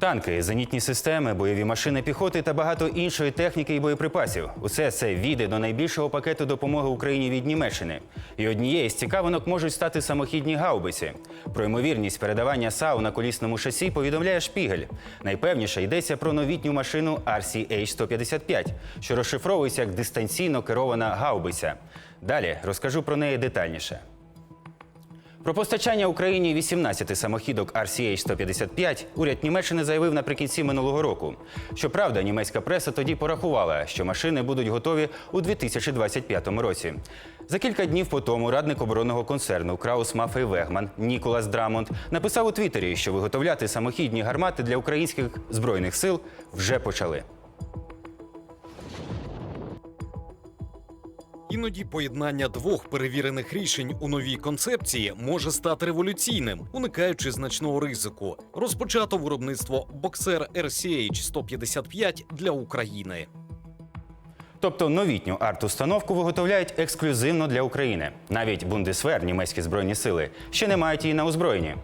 Танки, зенітні системи, бойові машини піхоти та багато іншої техніки і боєприпасів. Усе це війде до найбільшого пакету допомоги Україні від Німеччини. І однією з цікавинок можуть стати самохідні гаубиці. Про ймовірність передавання САУ на колісному шасі повідомляє Шпігель. Найпевніше йдеться про новітню машину RCH-155, що розшифровується як дистанційно керована гаубиця. Далі розкажу про неї детальніше. Про постачання Україні 18 самохідок RCH-155 уряд Німеччини заявив наприкінці минулого року. Щоправда, німецька преса тоді порахувала, що машини будуть готові у 2025 році. За кілька днів по тому радник оборонного концерну Краус Мафей Вегман Ніколас Драмонт написав у Твіттері, що виготовляти самохідні гармати для українських збройних сил вже почали. Іноді поєднання двох перевірених рішень у новій концепції може стати революційним, уникаючи значного ризику. Розпочато виробництво боксер RCH 155 для України. Тобто новітню арт-установку виготовляють ексклюзивно для України. Навіть Бундесвер, німецькі збройні сили, ще не мають її на озброєнні.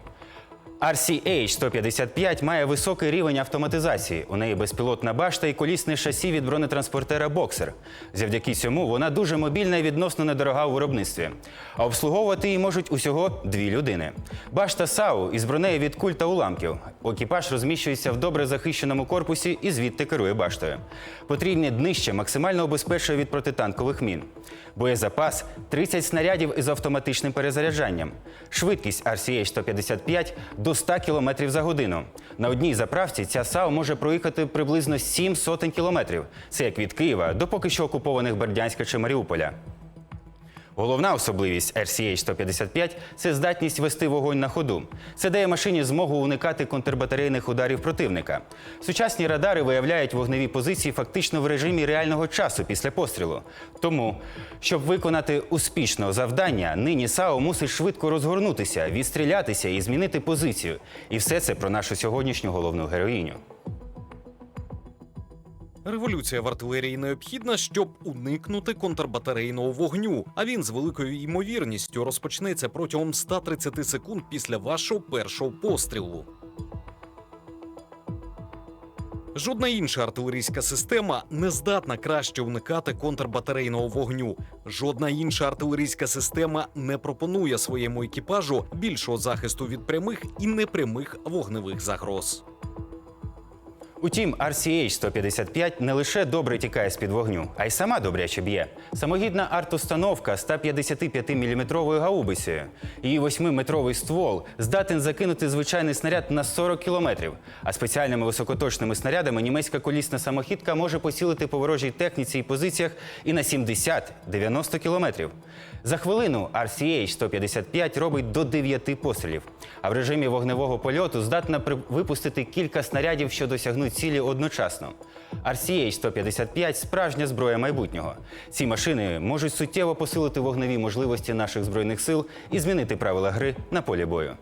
RCH-155 має високий рівень автоматизації. У неї безпілотна башта і колісне шасі від бронетранспортера Боксер. Завдяки цьому вона дуже мобільна і відносно недорога у виробництві. А обслуговувати її можуть усього дві людини. Башта САУ із бронею від куль та уламків. Екіпаж розміщується в добре захищеному корпусі і звідти керує баштою. Потрібне днище максимально обезпечує від протитанкових мін. Боєзапас 30 снарядів із автоматичним перезаряджанням. Швидкість RCH-155 до 100 км за годину. На одній заправці ця САУ може проїхати приблизно 7 сотень кілометрів. Це як від Києва до поки що окупованих Бердянська чи Маріуполя. Головна особливість RCH-155 – це здатність вести вогонь на ходу. Це дає машині змогу уникати контрбатарейних ударів противника. Сучасні радари виявляють вогневі позиції фактично в режимі реального часу після пострілу. Тому, щоб виконати успішно завдання, нині САУ мусить швидко розгорнутися, відстрілятися і змінити позицію. І все це про нашу сьогоднішню головну героїню. Революція в артилерії необхідна, щоб уникнути контрбатарейного вогню. А він з великою ймовірністю розпочнеться протягом 130 секунд після вашого першого пострілу. Жодна інша артилерійська система не здатна краще уникати контрбатарейного вогню. Жодна інша артилерійська система не пропонує своєму екіпажу більшого захисту від прямих і непрямих вогневих загроз. Утім, RCH-155 не лише добре тікає з-під вогню, а й сама добряче б'є. Самогідна арт-установка 155-мм гаубицею. Її 8-метровий ствол здатен закинути звичайний снаряд на 40 кілометрів. А спеціальними високоточними снарядами німецька колісна самохідка може поцілити по ворожій техніці і позиціях і на 70-90 кілометрів. За хвилину RCH-155 робить до 9 пострілів. А в режимі вогневого польоту здатна випустити кілька снарядів, що досягнуть цілі одночасно. RCH-155 – справжня зброя майбутнього. Ці машини можуть суттєво посилити вогневі можливості наших збройних сил і змінити правила гри на полі бою.